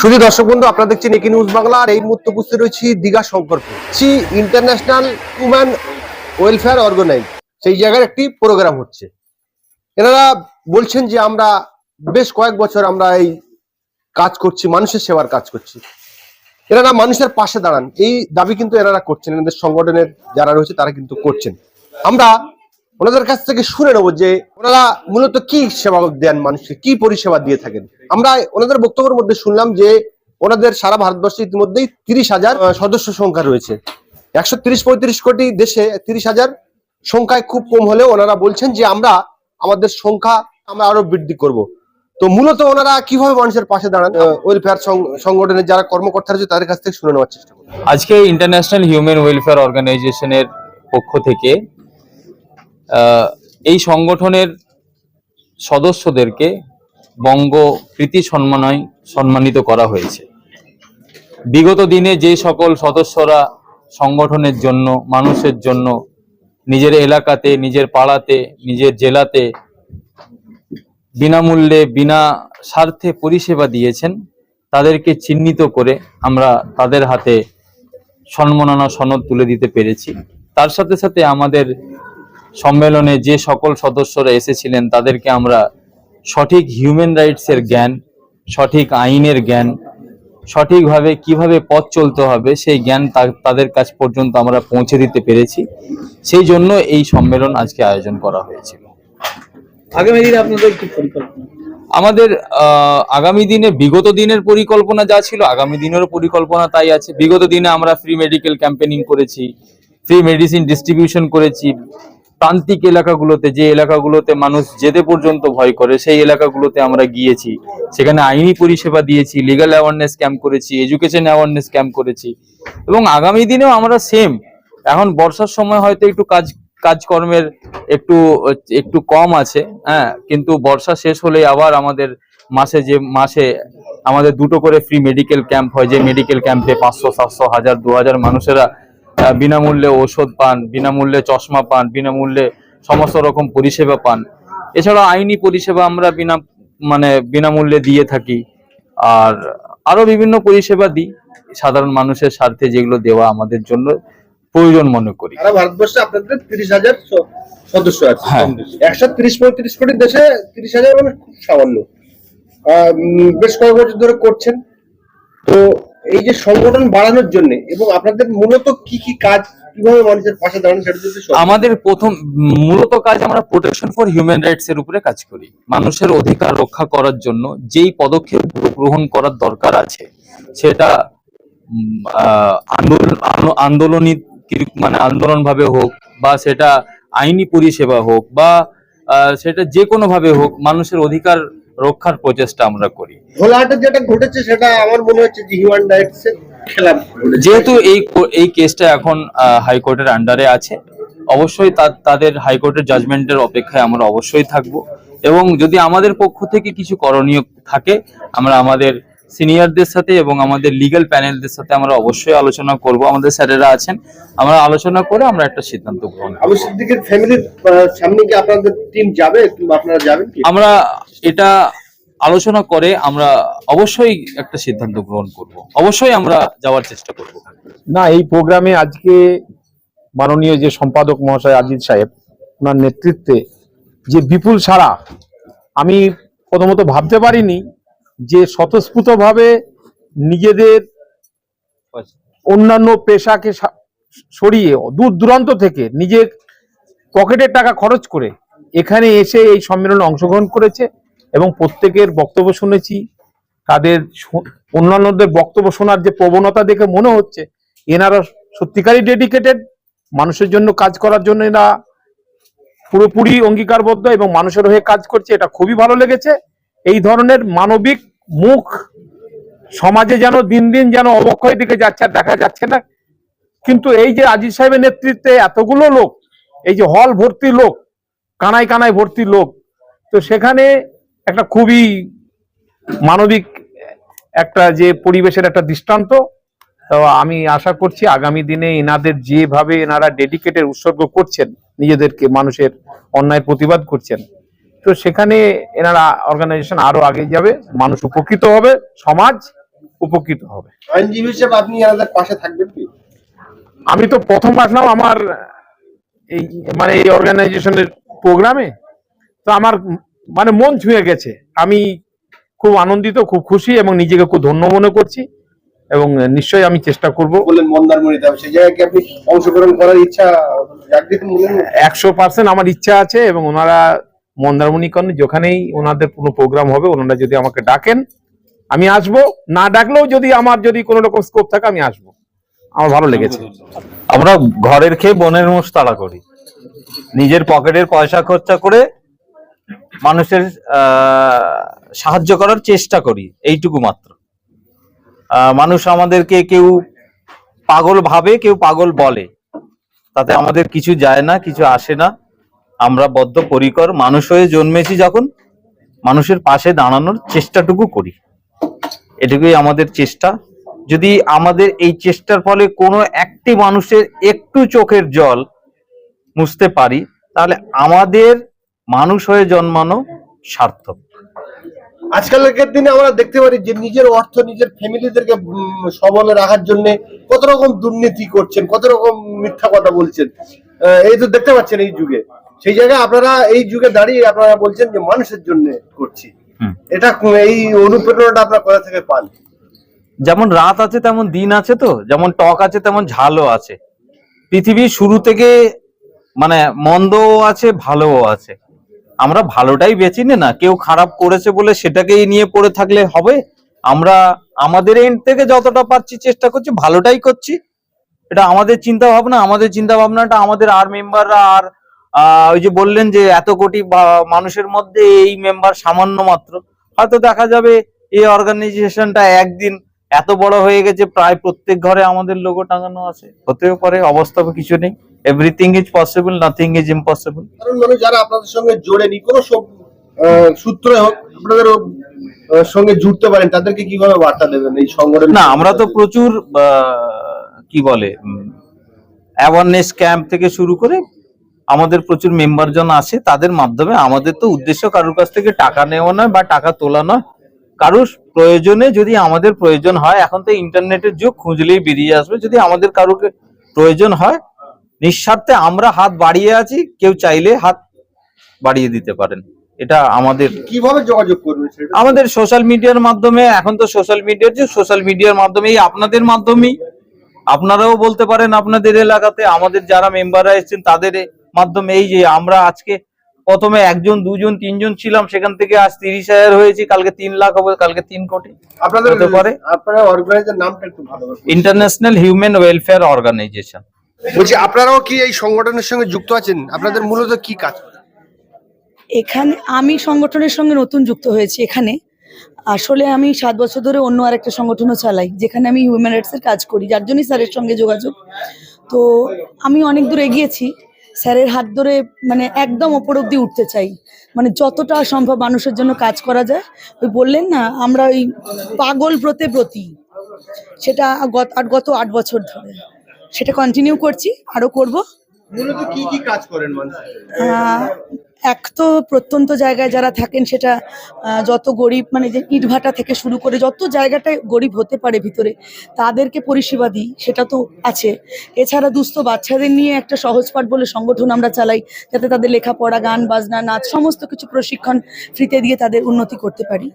শুধু দর্শক বন্ধু, আপনারা দেখছেন একি নিউজ বাংলা, আর এই মুহূর্তে উপস্থিত রয়েছি Digha Shankarpur. Sea international woman welfare organise সেই জায়গার একটি প্রোগ্রাম হচ্ছে। এনারা বলছেন যে আমরা বেশ কয়েক বছর আমরা এই কাজ করছি, মানুষের সেবার কাজ করছি। এনারা মানুষের পাশে দাঁড়ান, এই দাবি কিন্তু এনারা করছেন, এনাদের সংগঠনের যারা রয়েছে তারা কিন্তু করছেন। আমরা ওনাদের কাছ থেকে শুনে নেব যে ওনারা মূলত কি সেবা দেন মানুষকে, কি পরিষেবা দিয়ে থাকেন। আমরা ওনাদের বক্তব্যের মধ্যে শুনলাম যে ওনাদের সারা ভারতবর্ষে ইতিমধ্যেই তিরিশ হাজার সদস্য সংখ্যা রয়েছে। একশো তিরিশ পঁয়ত্রিশ কোটি দেশে তিরিশ হাজার সংখ্যায় খুব কম হলেও ওনারা বলছেন যে আমরা আমাদের সংখ্যা আমরা আরও বৃদ্ধি করব। তো মূলত ওনারা কীভাবে মানুষের পাশে দাঁড়ান? ওয়েলফেয়ার সংগঠনের যারা কর্মকর্তা রয়েছে তাদের কাছ থেকে শুনে নেওয়ার চেষ্টা করব। আজকে ইন্টারন্যাশনাল হিউম্যান ওয়েলফেয়ার অর্গানাইজেশনের পক্ষ থেকে এই সংগঠনের সদস্যদেরকে বঙ্গ প্রীতি সম্মানয় সম্মানিত করা হয়েছে। বিগত দিনে যে সকল সদস্যরা সংগঠনের জন্য, মানুষের জন্য, নিজের এলাকাতে, নিজের পাড়াতে, নিজের জেলাতে বিনামূল্যে, বিনা স্বার্থে পরিষেবা দিয়েছেন, তাদেরকে চিহ্নিত করে আমরা তাদের হাতে সম্মাননা সনদ তুলে দিতে পেরেছি। তার সাথে সাথে আমাদের সম্মেলনে যে সকল সদস্যরা এসেছিলেন তাদেরকে আমরা সঠিক হিউম্যান রাইটসের জ্ঞান সঠিক আইনের জ্ঞান সঠিকভাবে কীভাবে পথ চলতে হবে সেই জ্ঞান তাদের কাছ পর্যন্ত আমরা পৌঁছে দিতে পেরেছি। সেই জন্য এই সম্মেলন আজকে আয়োজন করা হয়েছিল। আগামী দিনে আপনাদের কি পরিকল্পনা? আমাদের আগামী দিনে বিগত দিনের পরিকল্পনা যা ছিল আগামী দিনেরও পরিকল্পনা তাই আছে। বিগত দিনে আমরা ফ্রি মেডিকেল ক্যাম্পেনিং করেছি ফ্রি মেডিসিন ডিস্ট্রিবিউশন করেছি প্রান্তিক এলাকাগুলোতে, যে এলাকাগুলোতে মানুষ যেতে পর্যন্ত ভয় করে, সেই এলাকাগুলোতে আমরা গিয়েছি। সেখানে আইনি পরিষেবা দিয়েছি লিগাল অ্যাওয়ারনেস ক্যাম্প করেছি এডুকেশন অ্যাওয়ারনেস ক্যাম্প করেছি। এবং আগামী দিনেও আমরা সেম এখন বর্ষার সময় হয়তো একটু কাজ, কাজকর্মের একটু একটু কম আছে হ্যাঁ কিন্তু বর্ষা শেষ হলে আবার আমাদের মাসে যে, মাসে আমাদের দুটো করে ফ্রি মেডিকেল ক্যাম্প হয়, যে মেডিকেল ক্যাম্পে পাঁচশো, সাতশো, হাজার, দু হাজার মানুষেরা বিনামূল্যে ওষুধ পান বিনামূল্যে চশমা পান বিনামূল্যে সমস্ত রকম পরিষেবা পান। এছাড়া আইনি পরিষেবা আমরা বিনা মানে বিনামূল্যে দিয়ে থাকি। আর আরও বিভিন্ন পরিষেবা দিই সাধারণ মানুষের স্বার্থে যেগুলো দেওয়া আমাদের জন্য প্রয়োজন মনে করি। ভারতবর্ষে আপনাদের তিরিশ হাজার সদস্য আছে। হ্যাঁ। একশো তিরিশ পঁয়ত্রিশ কোটি দেশে তিরিশ হাজার মানে খুব সামান্য বেশ কয়েক বছর ধরে করছেন। তো এই যে সংগঠন বাড়ানোর জন্য এবং আপনাদের মূলত কি কি কাজ কীভাবে মানুষের পাশে দাঁড়ানো আমাদের প্রথম, মূলত কাজ আমরা প্রোটেকশন ফর হিউম্যান রাইটস এর উপরে কাজ করি। মানুষের অধিকার রক্ষা করার জন্য যেই পদক্ষেপ গ্রহণ করার দরকার আছে, সেটা আন্দোলন, আনো- আন্দোলনী মানে আন্দোলন ভাবে হোক বা সেটা আইনি পরিষেবা হোক বা সেটা যে কোনো ভাবে হোক, মানুষের অধিকার রক্ষার প্রচেষ্টা আমরা করি। ঘোলাহাটে যেটা ঘটেছে সেটা আমার মনে হচ্ছে যে হিউম্যান রাইটস যেহেতু এই এই কেসটা এখন হাইকোর্টের আন্ডারে আছে অবশ্যই তাদের হাইকোর্টের জাজমেন্টের অপেক্ষায় আমরা অবশ্যই থাকব। এবং যদি আমাদের পক্ষ থেকে কিছু করণীয় থাকে আমরা আমাদের সিনিয়রদের সাথে এবং আমাদের লিগ্যাল প্যানেলদের সাথে আমরা অবশ্যই আলোচনা করব। আমাদের স্যারেরা আছেন। আমরা আলোচনা করে আমরা একটা সিদ্ধান্ত গ্রহণ করব। আবু সিদ্দিকের ফ্যামিলির সামনে কি আপনাদের টিম যাবে? কিংবা আপনারা যাবেন কি? আমরা এটা আলোচনা করে আমরা অবশ্যই একটা সিদ্ধান্ত গ্রহণ করব। অবশ্যই আমরা যাওয়ার চেষ্টা করব। না এই প্রোগ্রামে আজকে মাননীয় যে সম্পাদক মহাশয় আজিজ সাহেব ওনার নেতৃত্বে যে বিপুল সারা আমি প্রথমত ভাবতে পারিনি যে স্বতঃস্ফূর্তভাবে নিজেদের অন্যান্য পেশাকে সরিয়ে দূর দূরান্ত থেকে নিজের পকেটের টাকা খরচ করে এখানে এসে এই সম্মেলনে অংশগ্রহণ করেছে এবং প্রত্যেকের বক্তব্য শুনেছি। তাদের অন্যান্যদের বক্তব্য শোনার যে প্রবণতা দেখে মনে হচ্ছে, এনারা সত্যিকারই ডেডিকেটেড মানুষের জন্য কাজ করার জন্য এরা পুরোপুরি অঙ্গীকারবদ্ধ এবং মানুষের হয়ে কাজ করছে, এটা খুবই ভালো লেগেছে। এই ধরনের মানবিক মুখ সমাজে যেন দিন দিন যেন অবক্ষয় দিকে যাচ্ছে দেখা যাচ্ছে না। কিন্তু এই যে আজিজ সাহেবের নেতৃত্বে এতগুলো লোক, এই যে হল ভর্তি লোক, কানায় কানায় ভর্তি লোক, তো সেখানে একটা খুবই মানবিক একটা যে পরিবেশের একটা দৃষ্টান্ত, তো আমি আশা করছি আগামী দিনে এনাদের যেভাবে এনারা ডেডিকেটেড উৎসর্গ করছেন, নিজেদেরকে মানুষের অন্যায় প্রতিবাদ করছেন তো সেখানে এনারা অর্গানাইজেশন আরও আগে যাবে মানুষ উপকৃত হবে সমাজ উপকৃত হবে। আইনজীবী হিসেবে আপনি এনাদের পাশে থাকবেন কি? আমি তো প্রথম আসলাম আমার এই মানে এই অর্গানাইজেশনের প্রোগ্রামে তো আমার মানে মন ছুঁয়ে গেছে। আমি খুব আনন্দিত খুব খুশি এবং নিজেকে খুব ধন্য মনে করছি এবং নিশ্চয়ই আমি চেষ্টা করব। বললেন মন্দারমণিতে সেই জায়গায় কি আপনি অংশগ্রহণ করার ইচ্ছা? একশো পার্সেন্ট আমার ইচ্ছা আছে এবং ওনারা মন্দারমণিকরণে যেখানেই ওনাদের কোনো প্রোগ্রাম হবে, ওনারা যদি আমাকে ডাকেন, আমি আসব। না ডাকলেও যদি আমার যদি কোনো রকম স্কোপ থাকে, আমি আসব। আমার ভালো লেগেছে। আমরা ঘরের খেয়ে বনের মোষ তাড়া করি। নিজের পকেটের পয়সা খরচা করে মানুষের সাহায্য করার চেষ্টা করি, এইটুকু মাত্র। মানুষ আমাদেরকে কেউ পাগল ভাবে, কেউ পাগল বলে। তাতে আমাদের কিছু যায় না, কিছু আসে না। আমরা বদ্ধ পরিকর মানুষ হয়ে জন্মেছি যখন, মানুষের পাশে দাঁড়ানোর চেষ্টাটুকু করি। এটুকুই আমাদের চেষ্টা। যদি আমাদের এই চেষ্টার ফলে কোনো একটি মানুষের একটু চোখের জল মুছতে পারি, তাহলে আমাদের মানুষ হয়ে জন্মানো সার্থক। আজকালকার দিনে আমরা দেখতে পারি যে নিজের অর্থ, নিজের ফ্যামিলিদেরকে সবলে রাখার জন্য কত রকম দুর্নীতি করছেন, কত রকম মিথ্যা কথা বলছেন। এই তো দেখতে পাচ্ছেন এই যুগে। সেই জায়গায় আপনারা এই যুগে দাঁড়িয়ে আপনারা বলছেন যে মানুষের জন্য করছি। এটা এই অনুপ্রেরণাটা আপনারা কোথা থেকে পান? যেমন রাত আছে তেমন দিন আছে তো। যেমন টক আছে তেমন ঝালও আছে। পৃথিবীর শুরু থেকে মানে মন্দও আছে ভালোও আছে। আমরা ভালোটাই বেছি নে না। কেউ খারাপ করেছে বলে সেটাকেই নিয়ে পড়ে থাকলে হবে। আমরা আমাদের এন্ড থেকে যতটা পারছি চেষ্টা করছি ভালোটাই করছি। এটা আমাদের চিন্তা ভাবনা আমাদের চিন্তা ভাবনাটা আমাদের আর মেম্বাররা আর ওই যে বললেন যে এত কোটি মানুষের মধ্যে এই মেম্বার সামান্য মাত্র। হয়তো দেখা যাবে এই অর্গানাইজেশনটা একদিন এত বড় হয়ে গেছে প্রায় প্রত্যেক ঘরে আমাদের লোগো টাঙানো আছে। হতেও পারে অবস্থা কিছু নেই। Everything is possible nothing is impossible কারণ যারা আপনাদের সঙ্গে জোড়েনি কোনো সব- আহ, সূত্রে হোক আপনাদের সঙ্গে জুড়তে পারেন তাদেরকে কীভাবে বার্তা দেবেন এই সংগঠন? না আমরা তো প্রচুর আহ, কি বলে অ্যাওয়ারনেস ক্যাম্প থেকে শুরু করে আমাদের প্রচুর মেম্বার জন আসে তাদের মাধ্যমে আমাদের তো উদ্দেশ্য কারোর কাছ থেকে টাকা নেওয়া নয় বা টাকা তোলা নয়। কারোর প্রয়োজনে যদি আমাদের প্রয়োজন হয় এখন তো ইন্টারনেটের যুগ খুঁজলেই বেরিয়ে আসবে। যদি আমাদের কারোকে প্রয়োজন হয় নিঃস্বার্থে আমরা হাত বাড়িয়ে আছি কেউ চাইলে হাত বাড়িয়ে দিতে পারেন। এটা আমাদের কীভাবে যোগাযোগ করবেন সেটা? আমাদের সোশ্যাল মিডিয়ার মাধ্যমে এখন তো সোশ্যাল মিডিয়ার যে সোশ্যাল মিডিয়ার মাধ্যমে আপনাদের মাধ্যমেই। আপনারাও বলতে পারেন আপনাদের এলাকাতে আমাদের যারা মেম্বাররা এসেছেন তাদের মাধ্যমে এই যে আমরা আজকে প্রথমে একজন দুজন তিনজন ছিলাম সেখান থেকে আজ তিরিশ হাজার হয়েছে কালকে তিন লাখ হবে কালকে তিন কোটি। আপনাদের হতে পারে। ইন্টারন্যাশনাল হিউম্যান ওয়েলফেয়ার অর্গানাইজেশন বলছি আপনারাও কি এই সংগঠনের সঙ্গে যুক্ত আছেন? আপনাদের মূলত কি কাজ? এখানে আমি সংগঠনের সঙ্গে নতুন যুক্ত হয়েছি এখানে। আসলে আমি সাত বছর ধরে অন্য আরেকটা সংগঠনও চালাই যেখানে আমি হিউম্যান রাইটসের কাজ করি যার জন্যই স্যারের সঙ্গে যোগাযোগ। তো আমি অনেক দূর এগিয়েছি। স্যারের হাত ধরে মানে একদম ওপর অব্দি উঠতে চাই। মানে যতটা সম্ভব মানুষের জন্য কাজ করা যায়। ওই বললেন না আমরা ওই পাগল ব্রতে প্রতি সেটা গত আর গত আট বছর ধরে। সেটা কন্টিনিউ করছি আরও করব। মূলত কি কি কাজ করেন এক তো প্রত্যন্ত জায়গায় যারা থাকেন সেটা আহ, যত গরিব মানে যে ইটভাটা থেকে শুরু করে যত জায়গাটায় গরিব হতে পারে ভিতরে তাদেরকে পরিষেবা দিই সেটা তো আছে। এছাড়া দুস্থ বাচ্চাদের নিয়ে একটা সহজ পাঠ বলে সংগঠন আমরা চালাই যাতে তাদের লেখাপড়া গান বাজনা নাচ সমস্ত কিছু প্রশিক্ষণ ফ্রিতে দিয়ে তাদের উন্নতি করতে পারি।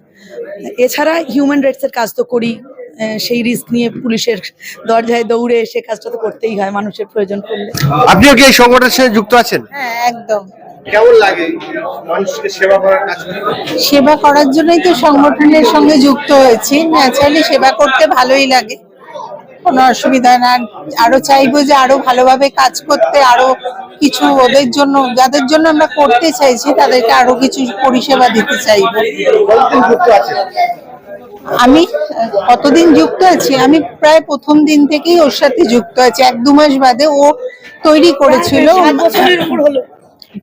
এছাড়া হিউম্যান রাইটসের কাজ তো করি আহ, সেই রিস্ক নিয়ে পুলিশের দরজায় দৌড়ে সে কাজটা তো করতেই হয় মানুষের প্রয়োজন পড়লে। আপনিও কি এই সংগঠনের সাথে যুক্ত আছেন? হ্যাঁ একদম। কেমন লাগে? মানুষকে সেবা করার কাজ সেবা করার জন্যই তো সংগঠনের সঙ্গে যুক্ত হয়েছি। ন্যাচারালি সেবা করতে ভালোই লাগে। কোনো অসুবিধা না। আরও চাইব যে আরও ভালোভাবে কাজ করতে আরও কিছু ওদের জন্য যাদের জন্য আমরা করতে চাইছি তাদেরকে আরও কিছু পরিষেবা দিতে চাইব। আমি কতদিন যুক্ত আছি? আমি প্রায় প্রথম দিন থেকেই ওর সাথে যুক্ত আছি। এক দু মাস বাদে ও তৈরি করেছিল।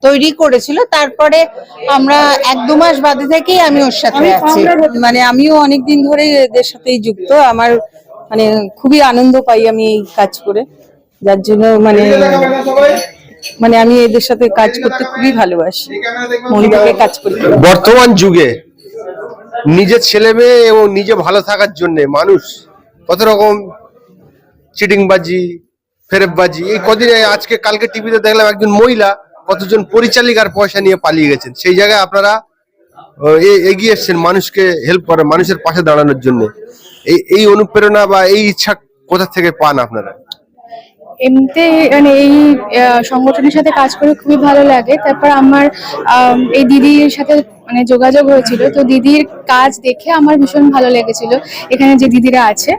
তৈরি করেছিল। তারপরে আমরা এক দু মাস বাদে থেকেই আমি ওর সাথে আছি। মানে আমিও অনেক দিন ধরে এদের সাথেই যুক্ত। আমার মানে খুবই আনন্দ পাই আমি এই কাজ করে। যার জন্য মানে মানে আমি এদের সাথে কাজ করতে খুবই ভালোবাসি। মন থেকে কাজ করি। বর্তমান যুগে নিজের ছেলে মেয়ে এবং নিজে ভালো থাকার জন্য মানুষ কত রকম চিটিংবাজি ফেরেববাজি এই কদিনে আজকে কালকে টিভিতে দেখলাম একজন মহিলা কতজন পরিচালিকার পয়সা নিয়ে পালিয়ে গেছেন? সেই জায়গায় আপনারা এগিয়ে এসছেন মানুষকে হেল্প করে মানুষের পাশে দাঁড়ানোর জন্য। এই এই অনুপ্রেরণা বা এই ইচ্ছা কোথা থেকে পান আপনারা? এমনিতে মানে এই সংগঠনের সাথে কাজ করে খুবই ভালো লাগে। তারপর আমার আম, এই দিদির সাথে মানে যোগাযোগ হয়েছিল। তো দিদির কাজ দেখে আমার ভীষণ ভালো লেগেছিল। এখানে যে দিদিরা আছে।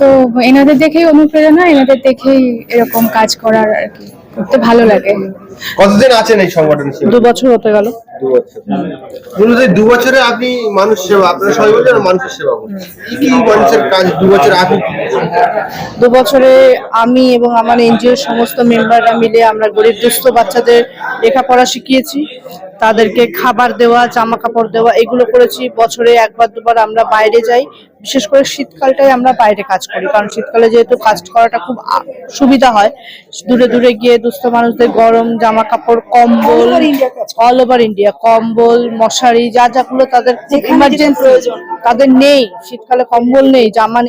তো এনাদের দেখেই অনুপ্রেরণা এনাদের দেখেই এরকম কাজ করার আর কি। করতে ভালো লাগে কতদিন আছেন এই সংগঠন? দু বছর হতে গেল দু বছরে আপনি মানুষ সেবা মানুষের সেবা করছেন। কি মানুষের কাজ দু বছরে আপনি? দু বছরে আমি এবং আমার এনজিওর সমস্ত মেম্বাররা মিলে আমরা গরিব দুস্থ বাচ্চাদের লেখাপড়া শিখিয়েছি। তাদেরকে খাবার দেওয়া জামা কাপড় দেওয়া, এগুলো করেছি। বছরে একবার, দুবার আমরা বাইরে যাই। বিশেষ করে শীতকালটাই আমরা বাইরে কাজ করি, কারণ শীতকালে যেহেতু কাজ করাটা খুব সুবিধা হয়। দূরে দূরে গিয়ে দুস্থ মানুষদের গরম জামা কাপড় কম্বল অল ওভার ইন্ডিয়া কম্বল মশারি যা যাগুলো তাদের ইমার্জেন্সি তাদের নেই। শীতকালে কম্বল নেই জামা